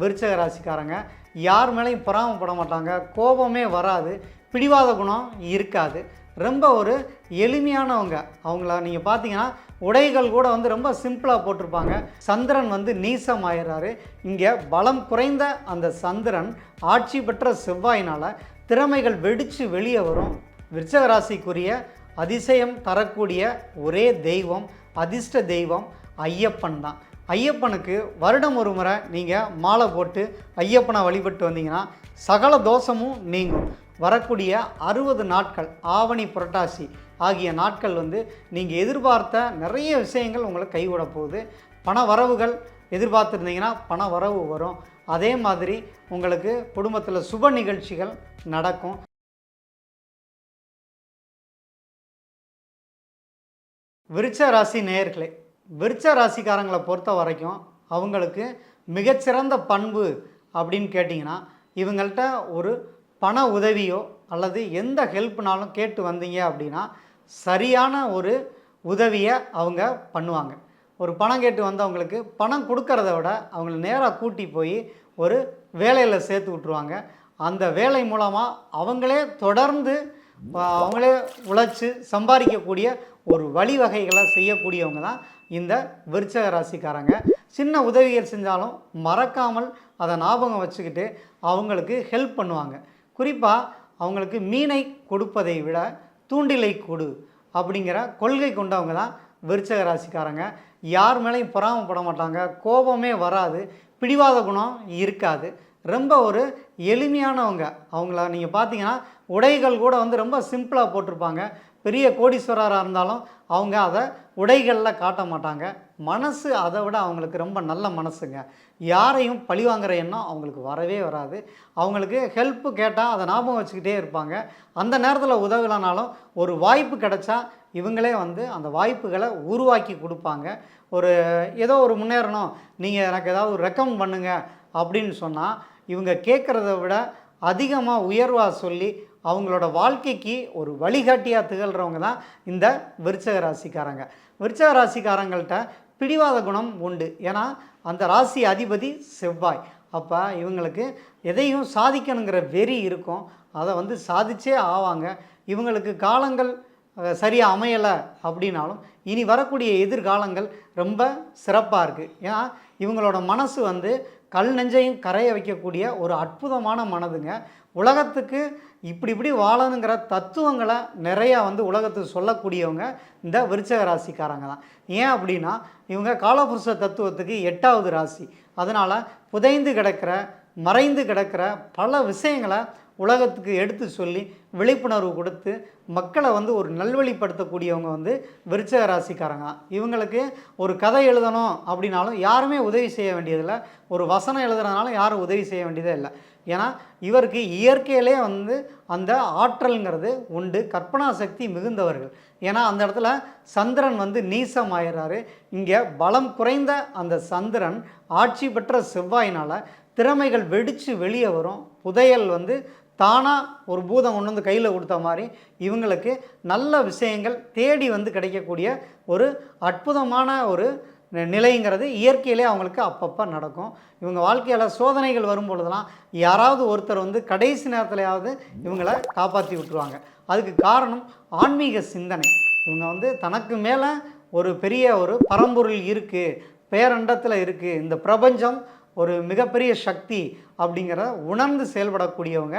விருச்சக ராசிக்காரங்க. யார் மேலேயும் பொறாமப்பட மாட்டாங்க. கோபமே வராது. பிடிவாத குணம் இருக்காது. ரொம்ப ஒரு எளிமையானவங்க. அவங்கள நீங்கள் பார்த்தீங்கன்னா உடைகள் கூட வந்து ரொம்ப சிம்பிளாக போட்டிருப்பாங்க. சந்திரன் வந்து நீசம் ஆயிடுறாரு. இங்கே பலம் குறைந்த அந்த சந்திரன் ஆட்சி பெற்ற செவ்வாயினால் திறமைகள் வெடித்து வெளியே வரும். விருச்சக ராசிக்குரிய அதிசயம் தரக்கூடிய ஒரே தெய்வம் அதிர்ஷ்ட தெய்வம் ஐயப்பன் தான். ஐயப்பனுக்கு வருடம் ஒரு முறை நீங்கள் மாலை போட்டு ஐயப்பனை வழிபட்டு வந்தீங்கன்னா சகல தோஷமும் நீங்கும். வரக்கூடிய அறுபது நாட்கள் ஆவணி புரட்டாசி ஆகிய நாட்கள் வந்து நீங்கள் எதிர்பார்த்த நிறைய விஷயங்கள் உங்களை கைவிட போகுது. பண வரவுகள் எதிர்பார்த்துருந்தீங்கன்னா பண வரவு வரும். அதே மாதிரி உங்களுக்கு குடும்பத்தில் சுப நிகழ்ச்சிகள் நடக்கும். விருச்ச ராசி நேயர்களே விருச்ச ராசிக்காரங்களை பொறுத்த வரைக்கும் அவங்களுக்கு மிகச்சிறந்த பண்பு அப்படின்னு கேட்டிங்கன்னா இவங்கள்ட்ட ஒரு பண உதவியோ அல்லது எந்த ஹெல்ப்னாலும் கேட்டு வந்தீங்க அப்படின்னா சரியான ஒரு உதவியை அவங்க பண்ணுவாங்க. ஒரு பணம் கேட்டு வந்தவங்களுக்கு பணம் கொடுக்கறத விட அவங்கள நேராக கூட்டி போய் ஒரு வேலையில் சேர்த்து விட்ருவாங்க அந்த வேலை மூலமாக அவங்களே தொடர்ந்து அவங்களே உழைச்சி சம்பாதிக்கக்கூடிய ஒரு வழிவகைகளை செய்யக்கூடியவங்க தான் இந்த விருச்சக ராசிக்காரங்க. சின்ன உதவிகள் செஞ்சாலும் மறக்காமல் அதை ஞாபகம் வச்சுக்கிட்டு அவங்களுக்கு ஹெல்ப் பண்ணுவாங்க. குறிப்பாக அவங்களுக்கு மீனை கொடுப்பதை விட தூண்டிலை கொடு அப்படிங்கிற கொள்கை கொண்டவங்க தான் விருச்சக ராசிக்காரங்க. யார் மேலேயும் பொறாமப்பட மாட்டாங்க. கோபமே வராது. பிடிவாத குணம் இருக்காது. ரொம்ப ஒரு எளிமையானவங்க. அவங்கள நீங்கள் பார்த்தீங்கன்னா உடைகள் கூட வந்து ரொம்ப சிம்பிளாக போட்டிருப்பாங்க. பெரிய கோடீஸ்வரராக இருந்தாலும் அவங்க அதை உடைகளில் காட்ட மாட்டாங்க. மனசு அதை விட அவங்களுக்கு ரொம்ப நல்ல மனசுங்க. யாரையும் பழிவாங்குற எண்ணம் அவங்களுக்கு வரவே வராது. அவங்களுக்கு ஹெல்ப்பு கேட்டால் அதை ஞாபகம் வச்சுக்கிட்டே இருப்பாங்க. அந்த நேரத்தில் உதவலைனாலும் ஒரு வாய்ப்பு கிடைச்சா இவங்களே வந்து அந்த வாய்ப்புகளை உருவாக்கி கொடுப்பாங்க. ஒரு ஏதோ ஒரு முன்னேறணும். நீங்கள் எனக்கு ஏதாவது ஒரு ரெக்கமெண்ட் பண்ணுங்கள் அப்படின்னு சொன்னால் இவங்க கேட்குறத விட அதிகமாக உயர்வாக சொல்லி அவங்களோட வாழ்க்கைக்கு ஒரு வழிகாட்டியாக திகழ்கிறவங்க தான் இந்த விருச்சக ராசிக்காரங்க. விருச்சக ராசிக்காரங்கள்ட்ட பிடிவாத குணம் உண்டு. ஏன்னா அந்த ராசி அதிபதி செவ்வாய். அப்போ இவங்களுக்கு எதையும் சாதிக்கணுங்கிற வெறி இருக்கும். அதை வந்து சாதிச்சே ஆவாங்க. இவங்களுக்கு காலங்கள் சரியாக அமையலை அப்படின்னாலும் இனி வரக்கூடிய எதிர்காலங்கள் ரொம்ப சிறப்பாக இருக்குது ஏன்னா இவங்களோட மனசு வந்து கல் நெஞ்சையும் கரைய வைக்கக்கூடிய ஒரு அற்புதமான மனதுங்க. உலகத்துக்கு இப்படி இப்படி வாழணுங்கிற தத்துவங்களை நிறையா வந்து உலகத்துக்கு சொல்லக்கூடியவங்க இந்த விருச்சக ராசிக்காரங்க தான். ஏன் அப்படின்னா இவங்க காலபுருஷ தத்துவத்துக்கு எட்டாவது ராசி. அதனால் புதைந்து கிடக்கிற மறைந்து கிடக்கிற பல விஷயங்களை உலகத்துக்கு எடுத்து சொல்லி விழிப்புணர்வு கொடுத்து மக்களை வந்து ஒரு நல்வழிப்படுத்தக்கூடியவங்க வந்து விருச்சக ராசிக்காரங்க. இவங்களுக்கு ஒரு கதை எழுதணும் அப்படின்னாலும் யாருமே உதவி செய்ய வேண்டியதில்லை. ஒரு வசனம் எழுதுறதுனாலும் யாரும் உதவி செய்ய வேண்டியதே இல்லை. ஏன்னா இவருக்கு இயற்கையிலே வந்து அந்த ஆற்றல்ங்கிறது உண்டு. கற்பனா சக்தி மிகுந்தவர்கள். ஏன்னா அந்த இடத்துல சந்திரன் வந்து நீசம் ஆயிடுறாரு இங்கே பலம் குறைந்த அந்த சந்திரன் ஆட்சி பெற்ற செவ்வாயினால் திறமைகள் வெடித்து வெளியே வரும். புதையல் வந்து தானாக ஒரு பூதம் கொண்டு வந்து கையில் கொடுத்த மாதிரி இவங்களுக்கு நல்ல விஷயங்கள் தேடி வந்து கிடைக்கக்கூடிய ஒரு அற்புதமான ஒரு நிலைங்கிறது இயற்கையிலே அவங்களுக்கு அப்பப்போ நடக்கும். இவங்க வாழ்க்கையில் சோதனைகள் வரும் பொழுதெல்லாம் யாராவது ஒருத்தர் வந்து கடைசி நேரத்துலையாவது இவங்களை காப்பாற்றி விட்டுருவாங்க. அதுக்கு காரணம் ஆன்மீக சிந்தனை. இவங்க வந்து தனக்கு மேலே ஒரு பெரிய ஒரு பரம்பொருள் இருக்குது பேரண்டத்தில் இருக்குது இந்த பிரபஞ்சம் ஒரு மிகப்பெரிய சக்தி அப்படிங்கிறத உணர்ந்து செயல்படக்கூடியவங்க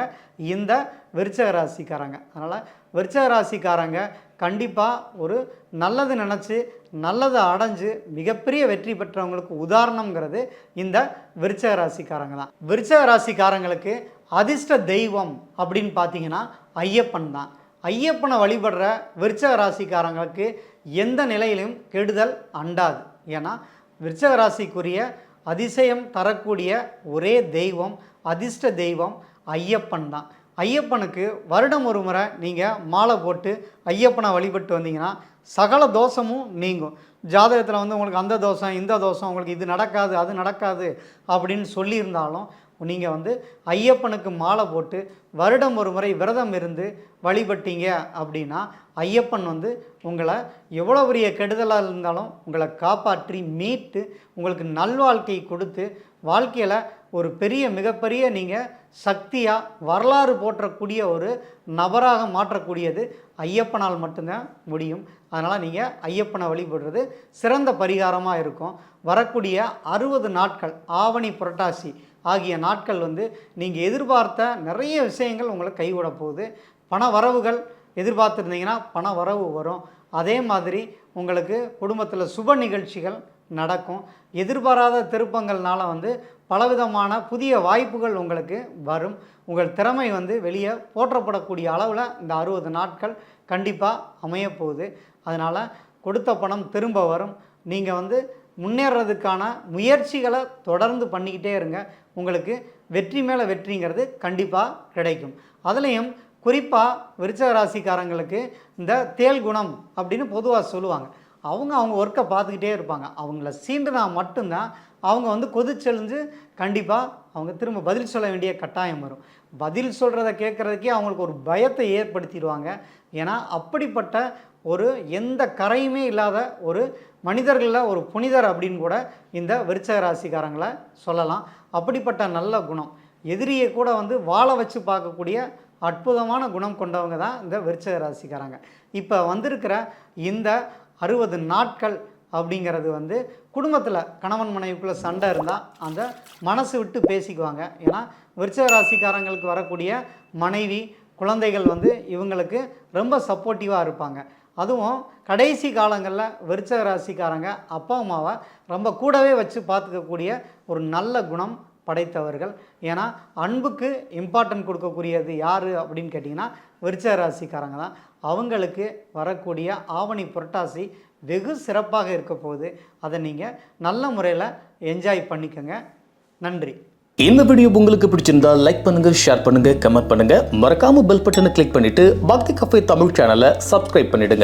இந்த விருச்சக ராசிக்காரங்க. அதனால் விருச்சக ராசிக்காரங்க கண்டிப்பாக ஒரு நல்லது நினச்சி நல்லதை அடைஞ்சு மிகப்பெரிய வெற்றி பெற்றவங்களுக்கு உதாரணங்கிறது இந்த விருச்சக ராசிக்காரங்க தான். விருச்சக ராசிக்காரங்களுக்கு அதிர்ஷ்ட தெய்வம் அப்படின்னு பார்த்தீங்கன்னா ஐயப்பன் தான். ஐயப்பனை வழிபடுற விருச்சக ராசிக்காரங்களுக்கு எந்த நிலையிலும் கெடுதல் அண்டாது. ஏன்னா விருச்சக ராசிக்குரிய அதிசயம் தரக்கூடிய ஒரே தெய்வம் அதிர்ஷ்ட தெய்வம் ஐயப்பன் தான். ஐயப்பனுக்கு வருடம் ஒரு முறை நீங்கள் மாலை போட்டு ஐயப்பனை வழிபட்டு வந்தீங்கன்னா சகல தோஷமும் நீங்கும். ஜாதகத்தில் வந்து உங்களுக்கு அந்த தோஷம் இந்த தோஷம் உங்களுக்கு இது நடக்காது அது நடக்காது அப்படின்னு சொல்லியிருந்தாலும் நீங்கள் வந்து ஐயப்பனுக்கு மாலை போட்டு வருடம் ஒரு முறை விரதம் இருந்து வழிபட்டீங்க அப்படின்னா ஐயப்பன் வந்து உங்களை எவ்வளோ பெரிய கெடுதலாக இருந்தாலும் உங்களை காப்பாற்றி மீட்டு உங்களுக்கு நல்வாழ்க்கை கொடுத்து வாழ்க்கையில் ஒரு பெரிய மிகப்பெரிய நீங்கள் சக்தியாக வரலாறு போற்றக்கூடிய ஒரு நபராக மாற்றக்கூடியது ஐயப்பனால் மட்டும்தான் முடியும். அதனால் நீங்கள் ஐயப்பனை வழிபடுறது சிறந்த பரிகாரமாக இருக்கும். வரக்கூடிய அறுபது நாட்கள் ஆவணி புரட்டாசி ஆகிய நாட்கள் வந்து நீங்கள் எதிர்பார்த்த நிறைய விஷயங்கள் உங்களை கைவிட போகுது. பண வரவுகள் எதிர்பார்த்துருந்தீங்கன்னா பண வரவு வரும். அதே மாதிரி உங்களுக்கு குடும்பத்தில் சுப நிகழ்ச்சிகள் நடக்கும். எதிர்பாராத திருப்பங்கள்னால் வந்து பலவிதமான புதிய வாய்ப்புகள் உங்களுக்கு வரும். உங்கள் திறமை வந்து வெளியே போற்றப்படக்கூடிய அளவில் இந்த அறுபது நாட்கள் கண்டிப்பாக அமையப் போகுது அதனால் கொடுத்த பணம் திரும்ப வரும். நீங்கள் வந்து முன்னேறதுக்கான முயற்சிகளை தொடர்ந்து பண்ணிக்கிட்டே இருங்க. உங்களுக்கு வெற்றி மேலே வெற்றிங்கிறது கண்டிப்பாக கிடைக்கும். அதுலேயும் குறிப்பாக விருச்சக ராசிக்காரங்களுக்கு இந்த தேல் குணம் அப்படின்னு பொதுவாக சொல்லுவாங்க. அவங்க அவங்க ஒர்க்கை பார்த்துக்கிட்டே இருப்பாங்க. அவங்கள சீண்டுனா மட்டும்தான் அவங்க வந்து கொதிச்செழிஞ்சு கண்டிப்பாக அவங்க திரும்ப பதில் சொல்ல வேண்டிய கட்டாயம் வரும். பதில் சொல்கிறத கேட்குறதுக்கே அவங்களுக்கு ஒரு பயத்தை ஏற்படுத்திடுவாங்க. ஏன்னா அப்படிப்பட்ட ஒரு எந்த கரையுமே இல்லாத ஒரு மனிதர்களில் ஒரு புனிதர் அப்படின்னு கூட இந்த விருச்சக ராசிக்காரங்களை சொல்லலாம். அப்படிப்பட்ட நல்ல குணம். எதிரியை கூட வந்து வாழ வச்சு பார்க்கக்கூடிய அற்புதமான குணம் கொண்டவங்க தான் இந்த விருச்சக ராசிக்காரங்க. இப்போ வந்திருக்கிற இந்த அறுபது நாட்கள் அப்படிங்கிறது வந்து குடும்பத்தில் கணவன் மனைவிக்குள்ளே சண்டை இருந்தால் அந்த மனசு விட்டு பேசிக்குவாங்க. ஏன்னா விருச்சக ராசிக்காரங்களுக்கு வரக்கூடிய மனைவி குழந்தைகள் வந்து இவங்களுக்கு ரொம்ப சப்போர்ட்டிவாக இருப்பாங்க. அதுவும் கடைசி காலங்களில் விருச்சக ராசிக்காரங்க அப்பா அம்மாவை ரொம்ப கூடவே வச்சு பார்த்துக்கக்கூடிய ஒரு நல்ல குணம் படைத்தவர்கள். ஏன்னா அன்புக்கு இம்பார்ட்டன்ட் கொடுக்கக்கூடியது யார் அப்படின்னு கேட்டிங்கன்னா விருச்சக ராசிக்காரங்க தான். அவங்களுக்கு வரக்கூடிய ஆவணி புரட்டாசி வெகு சிறப்பாக இருக்க போகுது. அதை நீங்கள் நல்ல முறையில் என்ஜாய் பண்ணிக்கோங்க. நன்றி. இந்த வீடியோ உங்களுக்கு பிடிச்சிருந்தா லைக் பண்ணுங்க ஷேர் பண்ணுங்க கமெண்ட் பண்ணுங்க. மறக்காம பெல் பட்டனை கிளிக் பண்ணிட்டு பக்தி கஃபே தமிழ் சேனலை சப்ஸ்கிரைப் பண்ணிடுங்க.